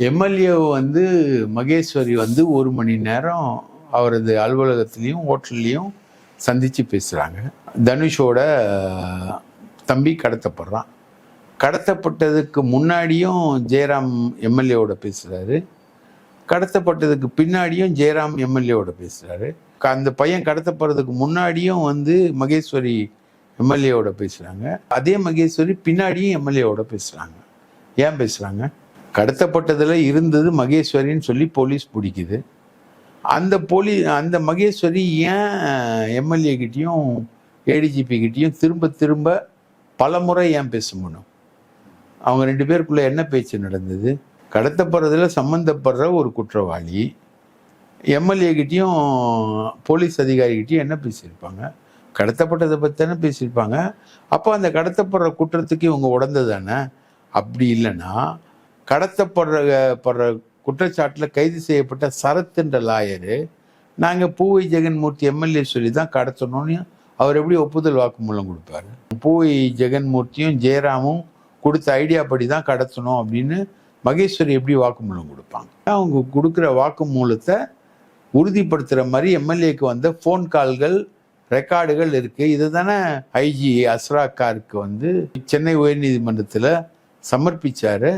MLA வந்து மகேஸ்வரி வந்து ஒரு மணி நேரம் அவரது அலுவலகத்துலேயும் ஹோட்டல்லையும் சந்தித்து பேசுகிறாங்க தனுஷோட தம்பி கடத்தப்படுறான். கடத்தப்பட்டதுக்கு முன்னாடியும் ஜெயராம் எம்எல்ஏவோட பேசுகிறாரு கடத்தப்பட்டதுக்கு பின்னாடியும் ஜெயராம் எம்எல்ஏவோட பேசுகிறாரு அந்த பையன் கடத்தப்படுறதுக்கு முன்னாடியும் வந்து மகேஸ்வரி எம்எல்ஏவோட பேசுகிறாங்க அதே மகேஸ்வரி பின்னாடியும் எம்எல்ஏவோட பேசுகிறாங்க ஏன் பேசுகிறாங்க கடத்தப்பட்டதில் இருந்தது மகேஸ்வரின்னு சொல்லி போலீஸ் பிடிக்குது. அந்த போலீ அந்த மகேஸ்வரி ஏன் எம்எல்ஏ கிட்டேயும் ஏடிஜிபி கிட்டேயும் திரும்ப திரும்ப பல முறை ஏன் பேச முடியும் அவங்க ரெண்டு பேருக்குள்ளே என்ன பேச்சு நடந்தது? கடத்தப்படுறதில் சம்மந்தப்படுற ஒரு குற்றவாளி எம்எல்ஏ கிட்டேயும் போலீஸ் அதிகாரிகிட்டையும் என்ன பேசியிருப்பாங்க? கடத்தப்பட்டதை பற்றி தானே பேசியிருப்பாங்க. அப்போ அந்த கடத்தப்படுற குற்றத்துக்கு இவங்க உடந்தது தானே? அப்படி இல்லைன்னா கடத்தப்படுற படுற குற்றச்சாட்டில் கைது செய்யப்பட்ட சரத் என்ற லாயரு நாங்கள் பூவை ஜெகன்மூர்த்தி எம்எல்ஏ சொல்லி தான் கடத்தணும்னு அவர் எப்படி ஒப்புதல் வாக்குமூலம் கொடுப்பாரு? பூவை ஜெகன்மூர்த்தியும் ஜெயராமும் கொடுத்த ஐடியா படி தான் கடத்தணும் அப்படின்னு மகேஸ்வரி எப்படி வாக்குமூலம் கொடுப்பாங்க? அவங்க கொடுக்குற வாக்குமூலத்தை உறுதிப்படுத்துகிற மாதிரி எம்எல்ஏக்கு வந்த ஃபோன் கால்கள் ரெக்கார்டுகள் இருக்குது இது தானே ஐஜி அஸ்ரா காருக்கு வந்து சென்னை உயர்நீதிமன்றத்தில் சமர்ப்பிச்சாரு.